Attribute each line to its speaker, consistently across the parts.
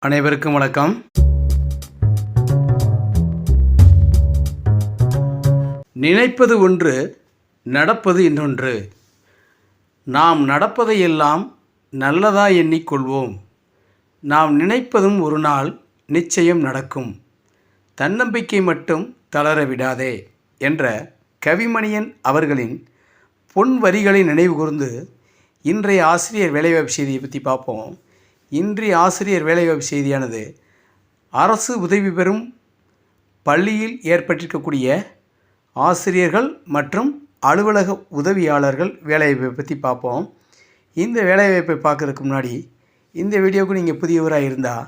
Speaker 1: அனைவருக்கும் வணக்கம். நினைப்பது ஒன்று நடப்பது இன்னொன்று. நாம் நடப்பதையெல்லாம் நல்லதா எண்ணிக்கொள்வோம். நாம் நினைப்பதும் ஒரு நாள் நிச்சயம் நடக்கும். தன்னம்பிக்கை மட்டும் தளர விடாதே என்ற கவிமணியன் அவர்களின் பொன் வரிகளை நினைவு கூர்ந்து இன்றைய ஆசிரியர் வேலைவாய்ப்பு செய்தியை பற்றி பார்ப்போம். இன்றைய ஆசிரியர் வேலைவாய்ப்பு செய்தியானது அரசு உதவி பெறும் பள்ளியில் ஏற்பட்டிருக்கக்கூடிய ஆசிரியர்கள் மற்றும் அலுவலக உதவியாளர்கள் வேலைவாய்ப்பை பற்றி பார்ப்போம். இந்த வேலைவாய்ப்பை பார்க்குறதுக்கு முன்னாடி இந்த வீடியோவுக்கு நீங்கள் புதியவராக இருந்தால்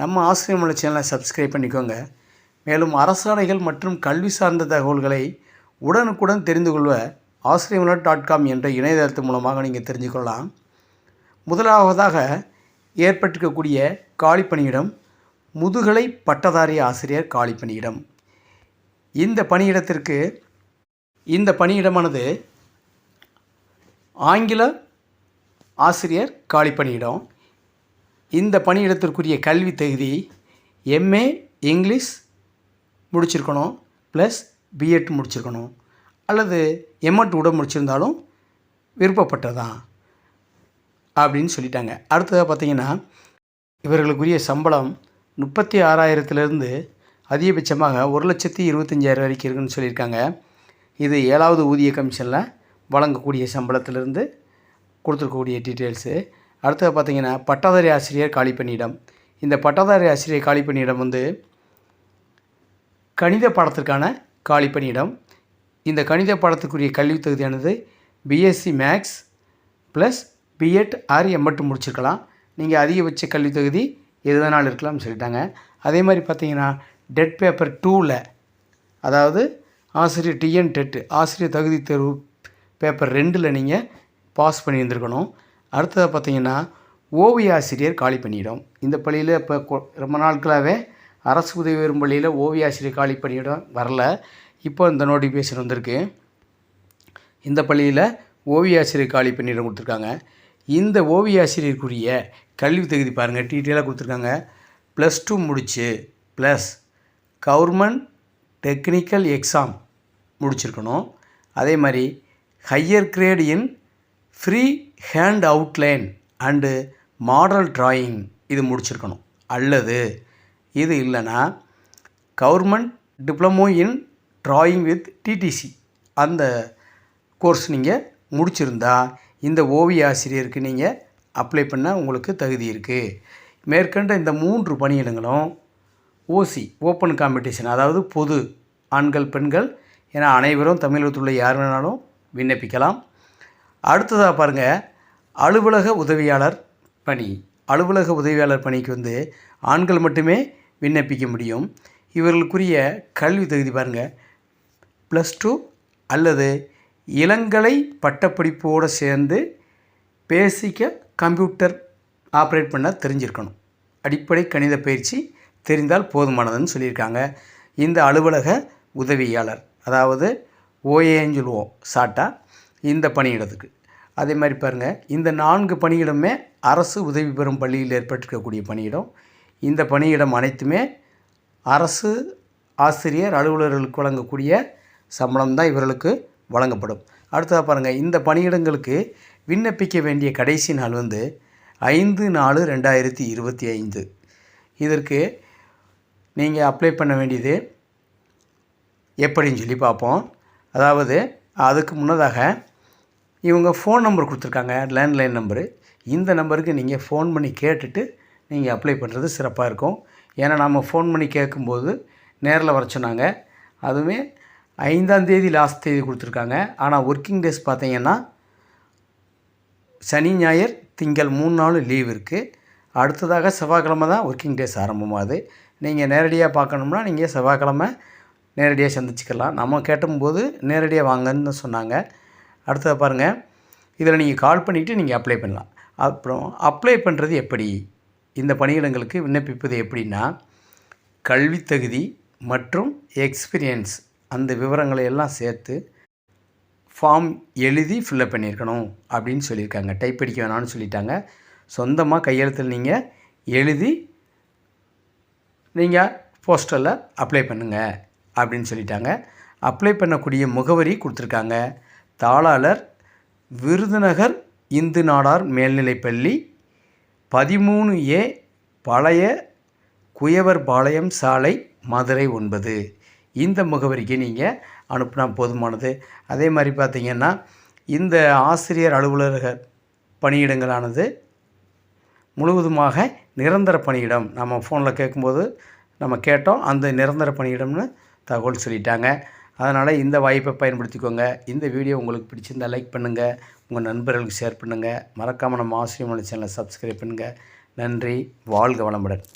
Speaker 1: நம்ம ஆசிரியர் மலை சேனலை சப்ஸ்கிரைப் பண்ணிக்கோங்க. மேலும் அரசாணைகள் மற்றும் கல்வி சார்ந்த தகவல்களை உடனுக்குடன் தெரிந்து கொள்வ ஆசிரியமலர் டாட் காம் என்ற இணையதளத்து மூலமாக நீங்கள் தெரிஞ்சுக்கொள்ளலாம். முதலாவதாக ஏற்பட்டிருக்கக்கூடிய காலிப்பணியிடம் முதுகலை பட்டதாரி ஆசிரியர் காலிப்பணியிடம். இந்த பணியிடத்திற்கு இந்த பணியிடமானது ஆங்கில ஆசிரியர் காலிப்பணியிடம். இந்த பணியிடத்திற்குரிய கல்வி தகுதி எம்ஏ இங்கிலீஷ் முடிச்சிருக்கணும் ப்ளஸ் பிஎட் முடிச்சிருக்கணும். அல்லது எம்எட் கூட முடிச்சிருந்தாலும் விருப்பப்பட்டதான் அப்படின்னு சொல்லிட்டாங்க. அடுத்ததாக பார்த்தீங்கன்னா இவர்களுக்குரிய சம்பளம் முப்பத்தி ஆறாயிரத்துலேருந்து அதிகபட்சமாக ஒரு லட்சத்தி இருபத்தஞ்சாயிரம் வரைக்கும் இருக்குன்னு சொல்லியிருக்காங்க. இது ஏழாவது ஊதிய கமிஷனில் வழங்கக்கூடிய சம்பளத்திலிருந்து கொடுத்துருக்கக்கூடிய டீட்டெயில்ஸு. அடுத்தது பார்த்தீங்கன்னா பட்டதாரி ஆசிரியர் காலி பணியிடம். இந்த பட்டதாரி ஆசிரியர் காலி பணியிடம் வந்து கணித பாடத்திற்கான காலி பணியிடம். இந்த கணித பாடத்துக்குரிய கல்வி தகுதியானது BSc maths plus BEd or MEd முடிச்சிருக்கலாம். நீங்கள் அதிகபட்ச கல்வி தொகுதி எது வேணாலும் இருக்கலாம்னு சொல்லிட்டாங்க. அதே மாதிரி பார்த்தீங்கன்னா டெட் பேப்பர் டூவில் அதாவது ஆசிரியர் டிஎன் டெட்டு ஆசிரியர் தகுதி தேர்வு பேப்பர் ரெண்டில் நீங்கள் பாஸ் பண்ணியிருந்துருக்கணும். அடுத்ததாக பார்த்தீங்கன்னா ஓவிய ஆசிரியர் காலி பண்ணிவிடும் இந்த பள்ளியில் இப்போ ரொம்ப நாட்களாகவே அரசு உதவி பெறும் பள்ளியில் ஓவிய ஆசிரியர் காலி பணியிடம் வரல. இப்போ இந்த நோட்டிஃபிகேஷன் வந்திருக்கு. இந்த பள்ளியில் ஓவிய ஆசிரியர் காலி பண்ணிடம் கொடுத்துருக்காங்க. இந்த ஓவிய ஆசிரியருக்குரிய கல்வி தகுதி பாருங்கள் டீட்டெயிலாக கொடுத்துருக்காங்க. ப்ளஸ் டூ முடிச்சு ப்ளஸ் கவர்மெண்ட் டெக்னிக்கல் எக்ஸாம் முடிச்சிருக்கணும். அதே மாதிரி higher grade in free hand outline and model drawing இது முடிச்சிருக்கணும். அல்லது இது இல்லைன்னா government diploma in drawing with DTC அந்த கோர்ஸ் நீங்கள் முடிச்சிருந்தா இந்த ஓவிய ஆசிரியருக்கு நீங்கள் அப்ளை பண்ண உங்களுக்கு தகுதி இருக்குது மேற்கண்ட இந்த மூன்று பணியிடங்களும் ஓசி ஓப்பன் காம்படிஷன் அதாவது பொது ஆண்கள் பெண்கள் என அனைவரும் தமிழகத்தில் உள்ள யார் வேணாலும் விண்ணப்பிக்கலாம். அடுத்ததாக பாருங்கள் அலுவலக உதவியாளர் பணி. அலுவலக உதவியாளர் பணிக்கு வந்து ஆண்கள் மட்டுமே விண்ணப்பிக்க முடியும். இவர்களுக்குரிய கல்வி தகுதி பாருங்கள் ப்ளஸ் டூ அல்லது இளங்கலை பட்டப்படிப்போடு சேர்ந்து பேசிக்க கம்ப்யூட்டர் ஆப்ரேட் பண்ண தெரிஞ்சிருக்கணும். அடிப்படை கணித பயிற்சி தெரிந்தால் போதுமானதுன்னு சொல்லியிருக்காங்க. இந்த அலுவலக உதவியாளர் அதாவது ஓஏன்னு சொல்லுவோம் ஷார்ட்டா இந்த பணியிடத்துக்கு. அதே மாதிரி பாருங்கள் இந்த நான்கு பணியிடமே அரசு உதவி பெறும் பள்ளியில் ஏற்பட்டிருக்கக்கூடிய பணியிடம். இந்த பணியிடம் அனைத்துமே அரசு ஆசிரியர் அலுவலர்களுக்கு வழங்கக்கூடிய சம்பளம் தான் இவர்களுக்கு வழங்கப்படும். அடுத்ததாக பாருங்கள் இந்த பணியிடங்களுக்கு விண்ணப்பிக்க வேண்டிய கடைசி நாள் வந்து ஐந்து நாலு ரெண்டாயிரத்தி இருபத்தி ஐந்து. இதற்கு நீங்கள் அப்ளை பண்ண வேண்டியது எப்படின்னு சொல்லி பார்ப்போம். அதாவது அதுக்கு முன்னதாக இவங்க ஃபோன் நம்பர் கொடுத்துருக்காங்க லேண்ட்லைன் நம்பரு இந்த நம்பருக்கு நீங்கள் ஃபோன் பண்ணி கேட்டுட்டு நீங்கள் அப்ளை பண்ணுறது சிறப்பாக இருக்கும். ஏன்னா நம்ம ஃபோன் பண்ணி கேட்கும்போது நேரில் வர சொன்னாங்க. அதுவுமே ஐந்தாம் தேதி லாஸ்ட் தேதி கொடுத்துருக்காங்க. ஆனால் ஒர்க்கிங் டேஸ் பார்த்தீங்கன்னா சனி ஞாயிறு திங்கள் மூணு நாள் லீவ் இருக்குது அடுத்ததாக செவ்வாய்க்கிழமை தான் ஒர்க்கிங் டேஸ் ஆரம்பமாகுது நீங்கள் நேரடியாக பார்க்கணும்னா நீங்கள் செவ்வாய்க்கிழமை நேரடியாக சந்திச்சுக்கலாம். நம்ம கேட்டும்போது நேரடியாக வாங்கன்னு சொன்னாங்க. அடுத்தது பாருங்கள் இதில் நீங்கள் கால் பண்ணிவிட்டு நீங்கள் அப்ளை பண்ணலாம். அப்புறம் அப்ளை பண்ணுறது எப்படி? இந்த பணியிடங்களுக்கு விண்ணப்பிப்பது எப்படின்னா கல்வி தகுதி மற்றும் எக்ஸ்பீரியன்ஸ் அந்த விவரங்களை எல்லாம் சேர்த்து ஃபார்ம் எழுதி ஃபில்லப் பண்ணியிருக்கணும் அப்படின்னு சொல்லியிருக்காங்க. டைப் அடிக்க வேணாம்னு சொல்லிட்டாங்க. சொந்தமாக கையெழுத்தில் நீங்கள் எழுதி நீங்கள் போஸ்டரில் அப்ளை பண்ணுங்கள் அப்படின்னு சொல்லிட்டாங்க. அப்ளை பண்ணக்கூடிய முகவரி கொடுத்துருக்காங்க. தாளாளர் விருதுநகர் இந்து நாடார் மேல்நிலைப்பள்ளி பதிமூணு ஏ பழைய குயவர் பாளையம் சாலை மதுரை ஒன்பது. இந்த முகவரிக்கு நீங்கள் அனுப்பினா போதுமானது. அதே மாதிரி பார்த்தீங்கன்னா இந்த ஆசிரியர் அலுவலர்கள் பணியிடங்களானது முழுவதுமாக நிரந்தர பணியிடம். நம்ம ஃபோனில் கேட்கும்போது நம்ம கேட்டோம் அந்த நிரந்தர பணியிடம்னு தகவல் சொல்லிட்டாங்க. அதனால் இந்த வாய்ப்பை பயன்படுத்திக்கோங்க. இந்த வீடியோ உங்களுக்கு பிடிச்சிருந்தால் லைக் பண்ணுங்கள் உங்கள் நண்பர்களுக்கு ஷேர் பண்ணுங்கள் மறக்காமல் நம்ம ஆசிரியர் சேனலை சப்ஸ்கிரைப் பண்ணுங்கள் நன்றி. வாழ்க வளமுடன்.